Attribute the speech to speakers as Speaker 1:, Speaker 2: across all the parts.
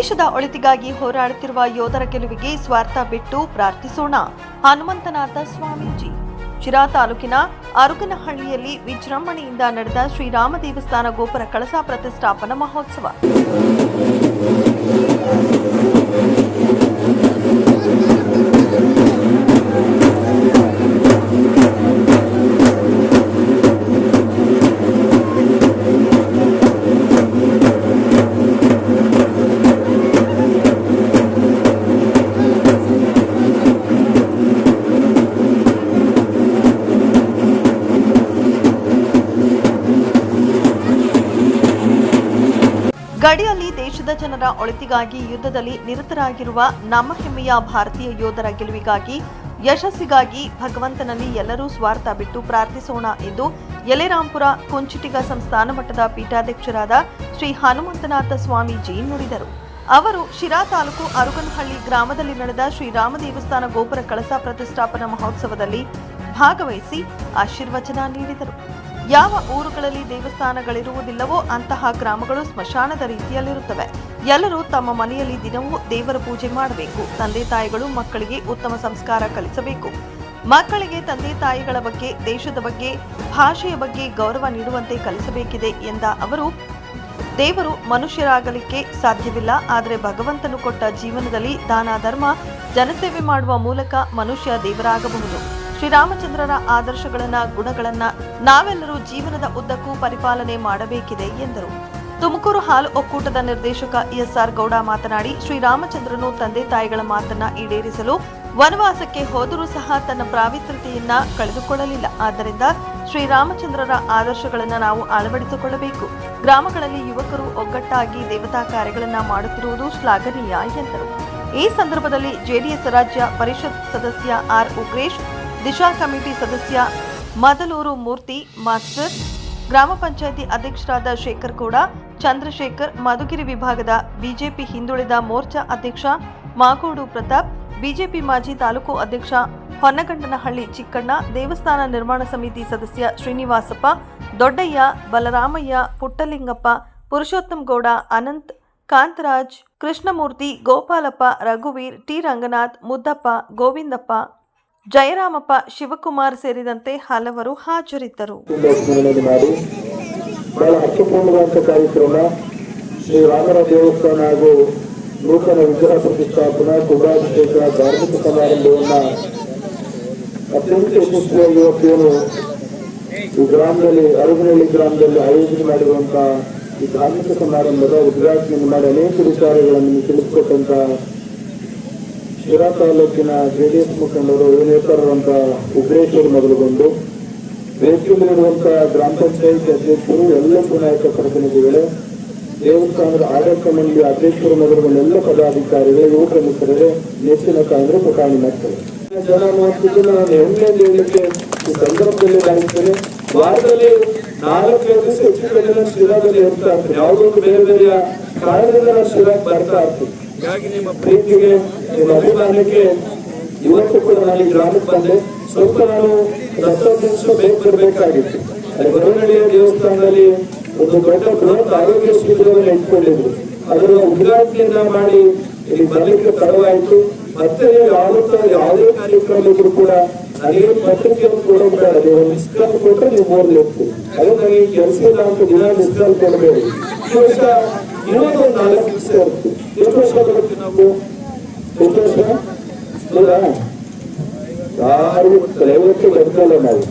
Speaker 1: ದೇಶದ ಒಳಿತಿಗಾಗಿ ಹೋರಾಡುತ್ತಿರುವ ಯೋಧರ ಗೆಲುವಿಗೆ ಸ್ವಾರ್ಥ ಬಿಟ್ಟು ಪ್ರಾರ್ಥಿಸೋಣ. ಹನುಮಂತನಾಥ ಸ್ವಾಮೀಜಿ. ಶಿರಾ ತಾಲೂಕಿನ ಅರುಗನಹಳ್ಳಿಯಲ್ಲಿ ವಿಜೃಂಭಣೆಯಿಂದ ನಡೆದ ಶ್ರೀರಾಮ ದೇವಸ್ಥಾನ ಗೋಪುರ ಕಳಸ ಪ್ರತಿಷ್ಠಾಪನಾ ಮಹೋತ್ಸವ. ಗಡಿಯಲ್ಲಿ ದೇಶದ ಜನರ ಒಳಿತಿಗಾಗಿ ಯುದ್ಧದಲ್ಲಿ ನಿರತರಾಗಿರುವ ನಮ್ಮ ಹೆಮ್ಮೆಯ ಭಾರತೀಯ ಯೋಧರ ಗೆಲುವಿಗಾಗಿ, ಯಶಸ್ಸಿಗಾಗಿ ಭಗವಂತನಲ್ಲಿ ಎಲ್ಲರೂ ಸ್ವಾರ್ಥ ಬಿಟ್ಟು ಪ್ರಾರ್ಥಿಸೋಣ ಎಂದು ಯಲೆರಾಂಪುರ ಕುಂಚಿಟಿಗ ಸಂಸ್ಥಾನ ಮಟ್ಟದ ಪೀಠಾಧ್ಯಕ್ಷರಾದ ಶ್ರೀ ಹನುಮಂತನಾಥ ಸ್ವಾಮೀಜಿ ನುಡಿದರು. ಅವರು ಶಿರಾ ತಾಲೂಕು ಅರುಗನಹಳ್ಳಿ ಗ್ರಾಮದಲ್ಲಿ ನಡೆದ ಶ್ರೀರಾಮ ದೇವಸ್ಥಾನ ಗೋಪುರ ಕಳಸ ಪ್ರತಿಷ್ಠಾಪನಾ ಮಹೋತ್ಸವದಲ್ಲಿ ಭಾಗವಹಿಸಿ ಆಶೀರ್ವಚನ ನೀಡಿದರು. ಯಾವ ಊರುಗಳಲ್ಲಿ ದೇವಸ್ಥಾನಗಳಿರುವುದಿಲ್ಲವೋ ಅಂತಹ ಗ್ರಾಮಗಳು ಸ್ಮಶಾನದ ರೀತಿಯಲ್ಲಿರುತ್ತವೆ. ಎಲ್ಲರೂ ತಮ್ಮ ಮನೆಯಲ್ಲಿ ದಿನವೂ ದೇವರ ಪೂಜೆ ಮಾಡಬೇಕು. ತಂದೆ ತಾಯಿಗಳು ಮಕ್ಕಳಿಗೆ ಉತ್ತಮ ಸಂಸ್ಕಾರ ಕಲಿಸಬೇಕು. ಮಕ್ಕಳಿಗೆ ತಂದೆ ತಾಯಿಗಳ ಬಗ್ಗೆ, ದೇಶದ ಬಗ್ಗೆ, ಭಾಷೆಯ ಬಗ್ಗೆ ಗೌರವ ನೀಡುವಂತೆ ಕಲಿಸಬೇಕಿದೆ ಎಂದ ಅವರು, ದೇವರು ಮನುಷ್ಯರಾಗಲಿಕ್ಕೆ ಸಾಧ್ಯವಿಲ್ಲ. ಆದರೆ ಭಗವಂತನು ಕೊಟ್ಟ ಜೀವನದಲ್ಲಿ ದಾನ ಧರ್ಮ, ಜನಸೇವೆ ಮಾಡುವ ಮೂಲಕ ಮನುಷ್ಯ ದೇವರಾಗಬಹುದು. ಶ್ರೀರಾಮಚಂದ್ರರ ಆದರ್ಶಗಳನ್ನ, ಗುಣಗಳನ್ನ ನಾವೆಲ್ಲರೂ ಜೀವನದ ಉದ್ದಕ್ಕೂ ಪರಿಪಾಲನೆ ಮಾಡಬೇಕಿದೆ ಎಂದರು. ತುಮಕೂರು ಹಾಲು ಒಕ್ಕೂಟದ ನಿರ್ದೇಶಕ ಎಸ್ಆರ್ ಗೌಡ ಮಾತನಾಡಿ, ಶ್ರೀರಾಮಚಂದ್ರನು ತಂದೆ ತಾಯಿಗಳ ಮಾತನ್ನ ಈಡೇರಿಸಲು ವನವಾಸಕ್ಕೆ ಹೋದರೂ ಸಹ ತನ್ನ ಪ್ರಾವಿತ್ರ್ಯತೆಯನ್ನ ಕಳೆದುಕೊಳ್ಳಲಿಲ್ಲ. ಆದ್ದರಿಂದ ಶ್ರೀರಾಮಚಂದ್ರರ ಆದರ್ಶಗಳನ್ನ ನಾವು ಅಳವಡಿಸಿಕೊಳ್ಳಬೇಕು. ಗ್ರಾಮಗಳಲ್ಲಿ ಯುವಕರು ಒಗ್ಗಟ್ಟಾಗಿ ದೇವತಾ ಕಾರ್ಯಗಳನ್ನ ಮಾಡುತ್ತಿರುವುದು ಶ್ಲಾಘನೀಯ ಎಂದರು. ಈ ಸಂದರ್ಭದಲ್ಲಿ ಜೆಡಿಎಸ್ ರಾಜ್ಯ ಪರಿಷತ್ ಸದಸ್ಯ ಆರ್ ಉಗ್ರೇಶ್ ದಿಶಾ ಕಮಿಟಿ ಸದಸ್ಯ ಮದಲೂರು ಮೂರ್ತಿ, ಮಾಸ್ಟರ್, ಗ್ರಾಮ ಪಂಚಾಯಿತಿ ಅಧ್ಯಕ್ಷರಾದ ಶೇಖರ್ ಗೌಡ ಚಂದ್ರಶೇಖರ್, ಮಧುಗಿರಿ ವಿಭಾಗದ ಬಿಜೆಪಿ ಹಿಂದುಳಿದ ಮೋರ್ಚಾ ಅಧ್ಯಕ್ಷ ಮಾಗೋಡು ಪ್ರತಾಪ್, ಬಿಜೆಪಿ ಮಾಜಿ ತಾಲೂಕು ಅಧ್ಯಕ್ಷ ಹೊನ್ನಗಂಡನಹಳ್ಳಿ ಚಿಕ್ಕಣ್ಣ, ದೇವಸ್ಥಾನ ನಿರ್ಮಾಣ ಸಮಿತಿ ಸದಸ್ಯ ಶ್ರೀನಿವಾಸಪ್ಪ, ದೊಡ್ಡಯ್ಯ, ಬಲರಾಮಯ್ಯ, ಪುಟ್ಟಲಿಂಗಪ್ಪ, ಪುರುಷೋತ್ತಮ್ ಗೌಡ, ಅನಂತ್, ಕಾಂತರಾಜ್, ಕೃಷ್ಣಮೂರ್ತಿ, ಗೋಪಾಲಪ್ಪ, ರಘುವೀರ್, ಟಿ ರಂಗನಾಥ್, ಮುದ್ದಪ್ಪ, ಗೋವಿಂದಪ್ಪ ಜಯರಾಮಪ್ಪ, ಶಿವಕುಮಾರ್ ಸೇರಿದಂತೆ ಹಲವರು ಹಾಜರಿದ್ದರು.
Speaker 2: ಕಾರ್ಯಕ್ರಮ. ಶ್ರೀ ನೂತನ ವಿಗ್ರಹ ಪ್ರತಿಷ್ಠಾಪನಾ, ಕುಂಭಾಭಿಷೇಕ, ಧಾರ್ಮಿಕ ಸಮಾರಂಭವನ್ನ ಅತ್ಯಂತ ಯಶಸ್ವಿಯಾಗಿ ಇವತ್ತೇನು ಈ ಗ್ರಾಮದಲ್ಲಿ ಅರಗನಹಳ್ಳಿ ಗ್ರಾಮದಲ್ಲಿ ಆಯೋಜನೆ ಮಾಡಿರುವಂತಹ ಈ ಧಾರ್ಮಿಕ ಸಮಾರಂಭದ ಉದ್ಘಾಟನೆಯನ್ನು ಮಾಡಿ ಅನೇಕ ವಿಚಾರಗಳನ್ನು ತಿಳಿಸಿಕೊಟ್ಟಂತ ಶಿರಾ ತಾಲೂಕಿನ ಜೆಡಿಎಸ್ ಮುಖಂಡರು ನೇತಾರರಂತ ಉಗ್ರೇಶ್ವರ್ ಮೊದಲುಗೊಂಡು ವೇದಿಕೆಯಲ್ಲಿರುವಂತಹ ಗ್ರಾಮ ಪಂಚಾಯತ್ ಅಧ್ಯಕ್ಷರು, ಎಲ್ಲ ನಾಯಕ ಪ್ರತಿನಿಧಿಗಳು, ದೇವಸ್ಥಾನದ ಆಡಳಿತ ಮಂಡಳಿ ಅಧ್ಯಕ್ಷರು ಮೊದಲುಗೊಂಡು ಎಲ್ಲ ಪದಾಧಿಕಾರಿಗಳು ಯುವಕ ಮಿತ್ರರೇ ನೆಚ್ಚಿನ ಕಾಂಗ್ರೆಸ್ ಕಾಣಿ ಮಾಡ್ತಾರೆ ಜನ ಮಾಡ್ತಿದ್ದು ನಾನು ಹೆಮ್ಮೆಯಿಂದ ಹೇಳಲಿಕ್ಕೆ ಈ ಸಂದರ್ಭದಲ್ಲಿ ಕಾಣಿಸ್ತೇನೆ ವಾರದಲ್ಲಿ ನಾಲ್ಕು ಹೆಚ್ಚು ಜನ ಶಿರಾದಲ್ಲಿ ಹೋಗ್ತಾ ಇರ್ತೀನಿ. ಯಾವುದೊಂದು ಬೇರೆ ಬೇರೆ ಕಾರಣದಿಂದ ನಾನು ಶಿರಾಗ್ ಬರ್ತಾ ಇರ್ತೀನಿ. ಹಾಗಾಗಿ ನಿಮ್ಮ ಪ್ರೀತಿಗೆ, ನಿಮ್ಮ ಅಭಿಮಾನಕ್ಕೆ ಇವತ್ತು ಕೂಡ ನಾನು ಈ ಗ್ರಾಮಕ್ಕೆ ಬಂದೆ. ಸ್ವಲ್ಪ ನಾನು ನಿಮಿಷ ಬೇಗ ಬರಬೇಕಾಗಿತ್ತು. ಅಲ್ಲಿ ಬರವಣಿಗೆಯ ದೇವಸ್ಥಾನದಲ್ಲಿ ಒಂದು ದೊಡ್ಡ ಬೃಹತ್ ಆರೋಗ್ಯ ಶಿಬಿರವನ್ನು ಇಟ್ಕೊಂಡಿದ್ರು ಅದರ ಉದ್ಘಾಟನೆಯನ್ನ ಮಾಡಿ ಇಲ್ಲಿ ಬರಲಿಕ್ಕೆ ತಡವಾಯಿತು. ಮತ್ತೆ ಯಾವತ್ತ ಯಾವುದೇ ಕಾರ್ಯಕ್ರಮ ಇದ್ರು ಕೂಡ ನನಗೇನು ಪತ್ರಿಕೆಯನ್ನು ಕೊಡಬೇಡ. ಬೇಡ ನೀವು ಮಿಸ್ ಕಾಲ್ ಕೊಟ್ರೆ ನೀವು ಹೋಗ್ತೀವಿ ಅದೇ ನನಗೆ ಕೆಲಸ ಇಲ್ಲ ಅಂತ ದಿನ ಮಿಸ್ ಕಾಲ್ ಕೊಡಬೇಡಿ. ಈ ವರ್ಷ ಇನ್ನೊಂದು ನಾಲ್ಕು ದಿವಸ ವರ್ಷ ಬರುತ್ತೆ ಯಾರು ದಯವಿಟ್ಟು ಬರ್ತಲ್ಲ ನಾವು.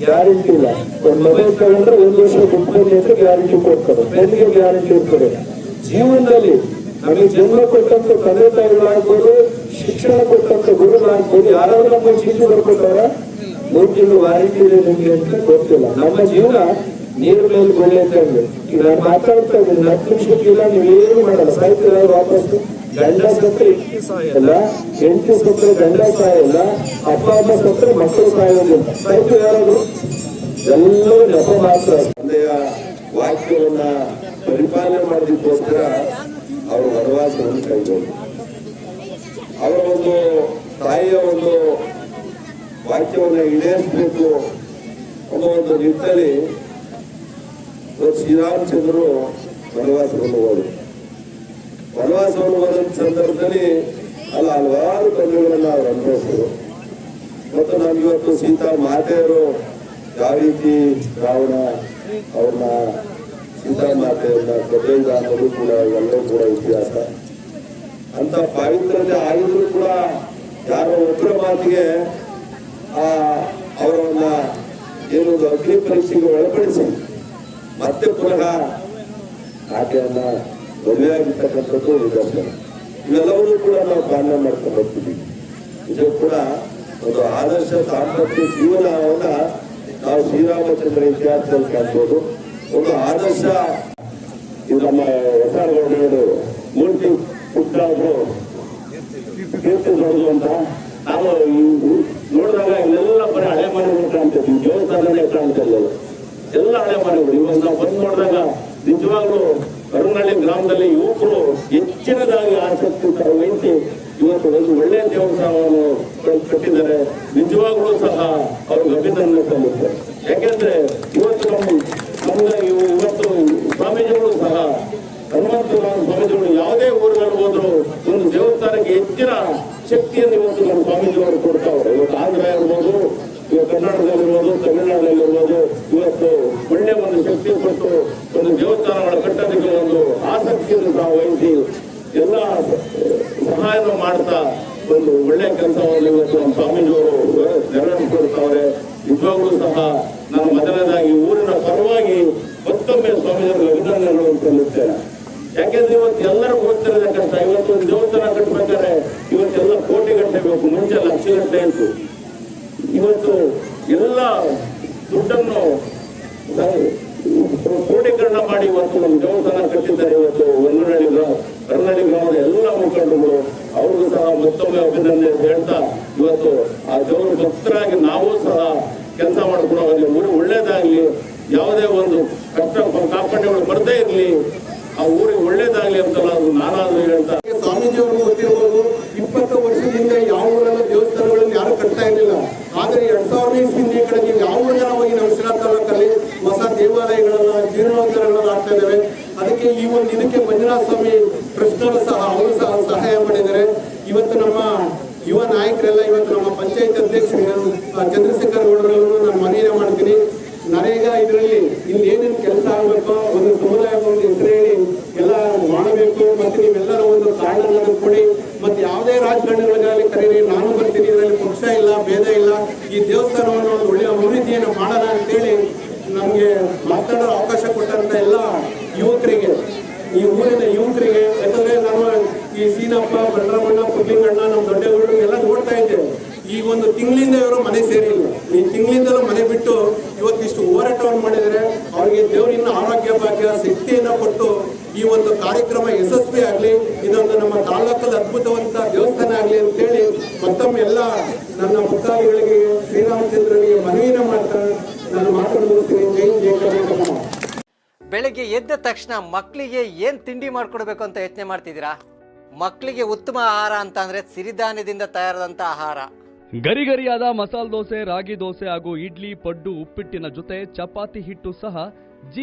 Speaker 2: ಗ್ಯಾರಂಟಿ ಇಲ್ಲ. ಒಂದು ಮೊಬೈಲ್ ತಗೊಂಡ್ರೆ ಒಂದು ವರ್ಷ ಬಿಟ್ಬನ್ನಿ ಅಂತ ಗ್ಯಾರಂಟಿ ಕೊಡ್ತಾರೆ. ಬೆನ್ನಿಗೆ ಗ್ಯಾರಂಟಿ ಇರ್ತದೆ. ಜೀವನದಲ್ಲಿ ನಮಗೆ ಜನ್ಮ ಕೊಟ್ಟಂತ ತಂದೆ ತಾಯಿಗಳಾಗ್ಬೋದು, ಶಿಕ್ಷಣ ಕೊಟ್ಟಂತ ಗುರುಗಳಾಗ್ಬೋದು, ಯಾರಾದ್ರೂ ನಮ್ಮ ಚೀಟಿ ಬರ್ಕೊಟ್ಟಾರ ಮೂರು ತಿಂಗಳು ವಾರಂಟಿ ಇದೆ ನಿಮಗೆ ಅಂತ ಗೊತ್ತಿಲ್ಲ. ನಮ್ಮ ಜೀವನ ನೀರ್ ಮೇಲೆ ಈಗ ನಾನು ಮಾತಾಡ್ತಾ ಇದ್ದೀನಿ ಹತ್ತು ನಿಮಿಷಕ್ಕಿಲ್ಲ ಏನು ಮಾಡಲ್ಲ. ಸಾಯ್ತೀರ ವಾಪಸ್? ಗಂಡ ಸತ್ರೆ. ಅಲ್ಲ ಎಂಟು ಸತ್ರೆ, ಗಂಡ ಸಾಯಲ್ಲ ಅಪ್ಪ, ಅಮ್ಮ ಸತ್ರೆ, ಮಕ್ಕಳು ಸಾಯೋದಿಲ್ಲ ಸಾಯ್ತು ಯಾರಾದ್ರು? ಎಲ್ಲರೂ ನೆಪ ಮಾತ್ರ. ತಂದೆಯ ವಾಕ್ಯವನ್ನ ಪರಿಪಾಲನೆ ಮಾಡೋದಕ್ಕೋಸ್ಕರ ಅವರು ವನವಾಸವನ್ನು ಕೈಗೊಂಡು. ಅವರ ಒಂದು ತಾಯಿಯ ಒಂದು ವಾಕ್ಯವನ್ನು ಈಡೇರಿಸಬೇಕು ಅನ್ನೋ ಒಂದು ನಿಟ್ಟಲ್ಲಿ ಶ್ರೀರಾಮಚಂದ್ರರು ವನವಾಸವನ್ನು ಹೋದರು
Speaker 3: ವನವಾಸವನ್ನು ಹೋದಂತ ಸಂದರ್ಭದಲ್ಲಿ ಅಲ್ಲಿ ಹಲವಾರು ತೊಂದರೆಗಳನ್ನ ಅವರು ಅನುಭವಿಸಿದರು. ಮತ್ತು ನಾವು ಇವತ್ತು ಸೀತಾ ಮಾತೆಯರು ಯಾವ ರೀತಿ ರಾವಣ ಅವ್ರನ್ನ ಸೀತಾ ಮಾತೆಯನ್ನ ಕೊಟ್ಟಿಲ್ಲ ಅನ್ನೋದು ಕೂಡ ಎಲ್ಲವೂ ಕೂಡ ಇತಿಹಾಸ. ಅಂತ ಪಾವಿತ್ರತೆ ಆಗಿದ್ರು ಕೂಡ ಯಾರೋ ಒಬ್ಬರ ಮಾತಿಗೆ ಆ ಅವರನ್ನ ಏನೊಂದು ಅಗ್ನಿ ಪರೀಕ್ಷೆಗೆ ಒಳಪಡಿಸಿ ಮತ್ತೆ ಪುನಃ ಆಕೆಯನ್ನ ಮದುವೆಯಾಗಿರ್ತಕ್ಕಂಥದ್ದು ನಿದರ್ಶನ ಇವೆಲ್ಲವನ್ನೂ ಕೂಡ ನಾವು ಪಾಲನೆ ಮಾಡ್ಕೊಂಡು ಹೋಗ್ತೀವಿ. ಇದು ಕೂಡ ಒಂದು ಆದರ್ಶ ಸಾಂಪತ್ಯ ಜೀವನವನ್ನ ನಾವು ಶ್ರೀರಾಮಚಂದ್ರ ಇತಿಹಾಸದಲ್ಲಿ ಕಾಣ್ಬೋದು. ಒಂದು ಆದರ್ಶ ಇದು ನಮ್ಮ ಹೊಸಗೌಡರು ಮೂರ್ತಿ ಪುತ್ರ ಅವರು ಕೀರ್ತಿ ದೊಡ್ಡದು ಅಂತ. ನಾವು ನೋಡಿದಾಗ ಇಲ್ಲೆಲ್ಲ ಬರೀ ಹಳೆ ಮನೆಗಳು ಕಾಣ್ತಿದ್ವಿ. ಕಾಣ್ತಾ ಕಾಣ್ತಿಲ್ಲ ಎಲ್ಲ ಹಳೆ ಮನೆಗಳು. ಇವಾಗ ನಾವು ಬಂದು ನೋಡಿದಾಗ ನಿಜವಾಗ್ಲೂ ಕರುನಹಳ್ಳಿ ಗ್ರಾಮದಲ್ಲಿ ಯುವಕರು ಹೆಚ್ಚಿನದಾಗಿ ಆಸಕ್ತಿ ವಹಿಸಿ ಇವತ್ತು ಒಂದು ಒಳ್ಳೆಯ ದೇವಸ್ಥಾನವನ್ನು ಕಟ್ಟಿದ್ದಾರೆ. ನಿಜವಾಗ್ಲೂ ಸಹ ಅವ್ರಿಗೆ ಅಭಿನಂದನೆ ಸಲ್ಲುತ್ತೆ ಯಾಕೆಂದ್ರೆ ಇವತ್ತು ನಮ್ಮ ನಮ್ಗೆ ಇವು- ಇವತ್ತು ಸ್ವಾಮೀಜಿಗಳು ಸಹ ಹನುಮಂತರಾಮ ಸ್ವಾಮೀಜಿಗಳು ಯಾವುದೇ ಊರುಗಳು ಹೋದ್ರು ಒಂದು ದೇವಸ್ಥಾನಕ್ಕೆ ಹೆಚ್ಚಿನ ಶಕ್ತಿಯನ್ನು ಇವತ್ತು ನಮ್ಮ ಸ್ವಾಮೀಜಿಯವರು ಕೊಡ್ತಾವ್ರೆ ಇವತ್ತು ಆಂಧ್ರ ಇರ್ಬೋದು ಕರ್ನಾಟಕದಲ್ಲಿರ್ಬೋದು, ತಮಿಳುನಾಡಲ್ಲಿರ್ಬೋದು, ಇವತ್ತು ಒಳ್ಳೆ ಒಂದು ಶಕ್ತಿ ಕೊಟ್ಟು ಒಂದು ದೇವಸ್ಥಾನಗಳ ಕಟ್ಟೋದಕ್ಕೆ ಒಂದು ಆಸಕ್ತಿಯನ್ನು ತಾವು ವಹಿಸಿ ಎಲ್ಲ ಸಹಾಯವನ್ನು ಮಾಡ್ತಾ ಒಂದು ಒಳ್ಳೆ ಕೆಲಸವನ್ನು ಇವತ್ತು ನಮ್ಮ ಸ್ವಾಮೀಜಿಯವರು ನೆರವೇರಿಸಿಕೊಡ್ತಾವ್ರೆ ನಿಜವಾಗ್ಲೂ ಸಹ ನಾನು ಮೊದಲನೇದಾಗಿ ಊರಿನ ಪರವಾಗಿ ಮತ್ತೊಮ್ಮೆ ಸ್ವಾಮೀಜಿಯವರಿಗೆ ಅಭಿನಂದನೆಗಳನ್ನು ಸಲ್ಲಿಸ್ತೇನೆ. ಯಾಕೆಂದ್ರೆ ಇವತ್ತು ಎಲ್ಲರೂ ಗೊತ್ತಿರದ ಕಷ್ಟ ಇವತ್ತು ಒಂದು ದೇವಸ್ಥಾನ ಕಟ್ಟಬೇಕಾದ್ರೆ ಇವತ್ತೆಲ್ಲ ಕೋಟಿ ಗಂಟೆ ಬೇಕು ಮುಂಚೆ ಲಕ್ಷ ಗಂಟೆ ಇತ್ತು ಇವತ್ತು ಎಲ್ಲ ದುಡ್ಡನ್ನು ಕ್ರೋಢೀಕರಣ ಮಾಡಿ ಇವತ್ತು ನಮ್ಮ ದೇವಸ್ಥಾನ ಕಟ್ಟಿದ್ದಾರೆ ಇವತ್ತು ಹೊನ್ನಳ್ಳಿ ಗ್ರಾಮ ಕರ್ನಾಟಕ ಗ್ರಾಮದ ಎಲ್ಲ ಮುಖಂಡರುಗಳು ಅವ್ರಿಗೂ ಸಹ ಮತ್ತೊಮ್ಮೆ ಅಭಿನಂದನೆ ಹೇಳ್ತಾ ಇವತ್ತು ಆ ದೇವರು ಭಕ್ತರಾಗಿ ನಾವು ಸಹ ಕೆಲಸ ಮಾಡ್ಕೊಡೋವಾಗಲಿ ಊರು ಒಳ್ಳೇದಾಗ್ಲಿ, ಯಾವುದೇ ಒಂದು ಕಷ್ಟ ಕಾಪಾಡಿಗಳು ಬರದೇ ಇರಲಿ, ಆ ಊರಿಗೆ ಒಳ್ಳೇದಾಗ್ಲಿ ಅಂತ ನಾನು ನಾನಾದ್ರೂ ಹೇಳ್ತಾ.
Speaker 4: ಸ್ವಾಮೀಜಿಯವರು ಗೊತ್ತಿರಬಹುದು ಇಪ್ಪತ್ತು ವರ್ಷದಿಂದ ಯಾವ ಊರಲ್ಲ ದೇವಸ್ಥಾನಗಳನ್ನು ಯಾರು ಕಟ್ತಾ ಇರಲಿಲ್ಲ. ಆದ್ರೆ ಎರಡ್ ಸಾವಿರದ ಇಸ್ವಿಂದ ಈ ಕಡೆ ನೀವು ಯಾವ ಊರಿನ ಹೋಗಿ ನಾವು ಶಿರಾ ತಾಲೂಕಲ್ಲಿ ಹೊಸ ದೇವಾಲಯಗಳನ್ನ, ಜೀರ್ಣೋದ್ಧಾರಗಳನ್ನ ಆಗ್ತಾ ಇದ್ದಾವೆ. ಅದಕ್ಕೆ ಈ ಒಂದು ಇದಕ್ಕೆ ಮಂಜುನಾಥ ಸ್ವಾಮಿ ಕೃಷ್ಣರು ಸಹ, ಅವರು ಸಹ ಸಹಾಯ ಮಾಡಿದ್ದಾರೆ. ಇವತ್ತು ನಮ್ಮ ಯುವ ನಾಯಕರೆಲ್ಲ, ಇವತ್ತು ನಮ್ಮ ಪಂಚಾಯತ್ ಅಧ್ಯಕ್ಷರು ಚಂದ್ರಶೇಖರ್ ಗೌಡರನ್ನು ನಾನು ಮನವಿಯನ್ನು ಮಾಡ್ತೀನಿ. ನರೇಗಾ ಇದರಲ್ಲಿ ಇಲ್ಲಿ ಏನೇನು ಕೆಲಸ ಆಗಬೇಕು, ಒಂದು ಸಮುದಾಯ ಒಂದು ಹೆಸರು ಹೇಳಿ ಎಲ್ಲ ಮಾಡಬೇಕು. ಮತ್ತು ನೀವೆಲ್ಲರ ಒಂದು ಕಾರಣಗಳನ್ನು ಕೊಡಿ ಮತ್ತು ಯಾವುದೇ ರಾಜಕಾರಣಿಗಳಿಗಾಗಲಿ ಕರೀರಿ. ನಾನು ಬರ್ತೀನಿ, ಇದರಲ್ಲಿ ಪಕ್ಷ ಇಲ್ಲ, ಭೇದ ಇಲ್ಲ. ಈ ದೇವಸ್ಥಾನವನ್ನು ಒಂದು ಒಳ್ಳೆಯ ಅಭಿವೃದ್ಧಿಯನ್ನು ಮಾಡೋಣ ಅಂತೇಳಿ ನಮಗೆ ಮಾತಾಡೋ ಅವಕಾಶ ಕೊಟ್ಟಂತ ಎಲ್ಲ ಯುವಕರಿಗೆ ಈ ಊರಿನ ಯುವಕರಿಗೆ ಯಾಕಂದ್ರೆ ನಮ್ಮ ಈ ಸೀನಪ್ಪ ಬಲರಾಮಣ್ಣ ನಮ್ಮ ದೊಡ್ಡಗೌಡರು ಎಲ್ಲ ನೋಡ್ತಾ ಇದ್ದೇವೆ ಈ ಒಂದು ತಿಂಗಳಿಂದ ಇವರು ಮನೆ ಸೇರಿಲ್ಲ. ಈ ತಿಂಗಳಿಂದಲೂ ಮನೆ ಬಿಟ್ಟು ಇವತ್ತಿಷ್ಟು ಹೋರಾಟವನ್ನು ಮಾಡಿದರೆ ಅವರಿಗೆ ದೇವರಿನ ಆರೋಗ್ಯ ಭಾಗ್ಯ, ಶಕ್ತಿಯನ್ನ ಕೊಟ್ಟು ಈ ಒಂದು ಕಾರ್ಯಕ್ರಮ ಯಶಸ್ವಿ ಆಗಲಿ, ಇದೊಂದು ನಮ್ಮ ತಾಲೂಕದ ಅದ್ಭುತವಂತ ದೇವಸ್ಥಾನ ಆಗಲಿ ಅಂತೇಳಿ ಮತ್ತೊಮ್ಮೆ ಎಲ್ಲ ನನ್ನ ಭಕ್ತಾದಿಗಳಿಗೆ ಶ್ರೀರಾಮಚಂದ್ರನಿಗೆ ಮನವಿನ ಮಾಡ್ತಾ ನಾನು ಮಾತನ್ನು ಮುಗಿಸ್ತೀನಿ. ಜೈ ಜಯ ಕರ್ನಾಟಕ.
Speaker 5: ಬೆಳಗ್ಗೆ ಎದ್ದ ತಕ್ಷಣ ಮಕ್ಕಳಿಗೆ ಏನು ತಿಂಡಿ ಮಾಡಿಕೊಡ್ಬೇಕು ಅಂತ ಯೋಚನೆ ಮಾಡ್ತಿದ್ದೀರಾ? ಮಕ್ಕಳಿಗೆ ಉತ್ತಮ ಆಹಾರ ಅಂತ ಅಂದ್ರೆ ಸಿರಿಧಾನ್ಯದಿಂದ ತಯಾರಾದಂಥ ಆಹಾರ.
Speaker 6: ಗರಿಗರಿಯಾದ ಮಸಾಲೆ ದೋಸೆ, ರಾಗಿ ದೋಸೆ ಹಾಗೂ ಇಡ್ಲಿ, ಪಡ್ಡು, ಉಪ್ಪಿಟ್ಟಿನ ಜೊತೆ ಚಪಾತಿ ಹಿಟ್ಟು ಸಹ ಜಿನಿ